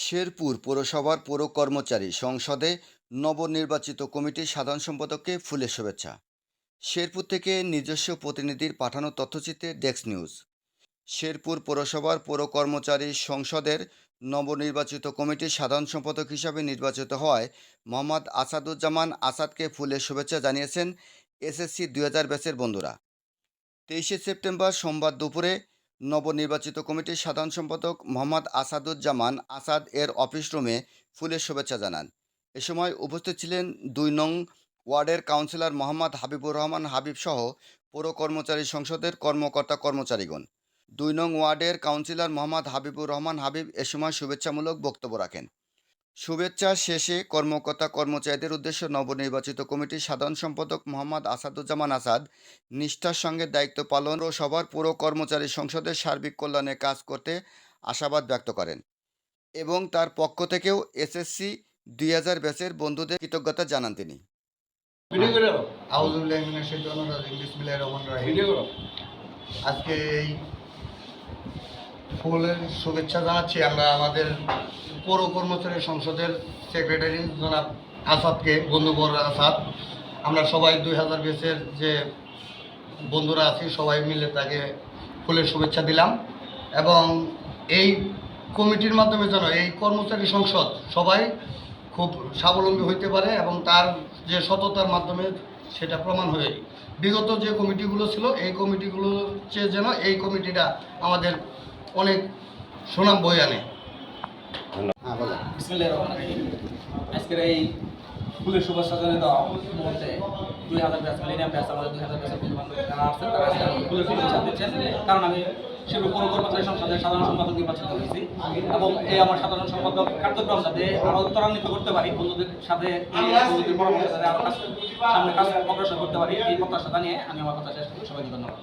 শেরপুর পৌরসভার পৌর কর্মচারী সংসদে নবনির্বাচিত কমিটির সাধারণ সম্পাদককে ফুলের শুভেচ্ছা। শেরপুর থেকে নিজস্ব প্রতিনিধির পাঠানো তথ্যচিত্রে ডেস্ক নিউজ। শেরপুর পৌরসভার পৌর কর্মচারী সংসদের নবনির্বাচিত কমিটির সাধারণ সম্পাদক হিসাবে নির্বাচিত হওয়ায় মোহাম্মদ আসাদুজ্জামান আসাদকে ফুলের শুভেচ্ছা জানিয়েছেন এসএসসি দুই হাজার ব্যাচের বন্ধুরা। তেইশে সেপ্টেম্বর সোমবার দুপুরে নবনির্বাচিত কমিটির সাধারণ সম্পাদক মোহাম্মদ আসাদুজ্জামান আসাদ এর অফিস রুমে ফুলের শুভেচ্ছা জানান। এ সময় উপস্থিত ছিলেন দুই নং ওয়ার্ডের কাউন্সিলর মোহাম্মদ হাবিবুর রহমান হাবিব সহ পৌর কর্মচারী সংসদের কর্মকর্তা কর্মচারীগণ। দুই নং ওয়ার্ডের কাউন্সিলর মোহাম্মদ হাবিবুর রহমান হাবিব এ সময় শুভেচ্ছামূলক বক্তব্য রাখেন। শুভেচ্ছা শেষে কর্মকর্তা কর্মচারীদের উদ্দেশ্যে নবনির্বাচিত কমিটির সাধারণ সম্পাদক মোহাম্মদ আসাদুজ্জামান আসাদ নিষ্ঠার সঙ্গে দায়িত্ব পালন ও সবার পুরো কর্মচারী সংসদের সার্বিক কল্যাণে কাজ করতে আশাবাদ ব্যক্ত করেন এবং তার পক্ষ থেকেও এসএসসি দুই হাজার ব্যাচের বন্ধুদের কৃতজ্ঞতা জানান তিনি। আজকে এই ফুলের শুভেচ্ছা জানাচ্ছি। আমরা আমাদের পৌর কর্মচারী সংসদের সেক্রেটারি জনাব আসাদকে বন্ধুবর আসাদ। আমরা সবাই দুই হাজার বেসের যে বন্ধুরা আছি, সবাই মিলে তাকে ফুলের শুভেচ্ছা দিলাম। এবং এই কমিটির মাধ্যমে যেন এই কর্মচারী সংসদ সবাই খুব স্বাবলম্বী হইতে পারে এবং তার যে সততার মাধ্যমে সেটা প্রমাণ হয়ে বিগত যে কমিটিগুলো ছিল এই কমিটিগুলোর চেয়ে যেন এই কমিটিটা আমাদের অনেক সুনাম বই আনে। হ্যাঁ আজকের এই ফুলের শুভেচ্ছা জানিয়ে দেওয়া মুহূর্তে দুই হাজার ব্যাচ মিলিনিয়াম ব্যাচ আমাদের দুই হাজার ব্যাচের বন্ধু বান্ধব যারা আসছেন তারা ফুলের শুভেচ্ছা দিচ্ছেন। কারণ আমি শিল্প পৌর কর্মচারী সংসদের সাধারণ সম্পাদক নির্বাচিত হয়েছি। এবং এই আমার সাধারণ সম্পাদক কার্যক্রম যাতে আরও ত্বরান্বিত করতে পারি বন্ধুদের সাথে বন্ধুদের পরামর্শ সাথে আরও সামনে কাজ অগ্রসর করতে পারি এই প্রত্যাশা নিয়ে আমি আমার কথা শেষ করি। সবাইকে ধন্যবাদ।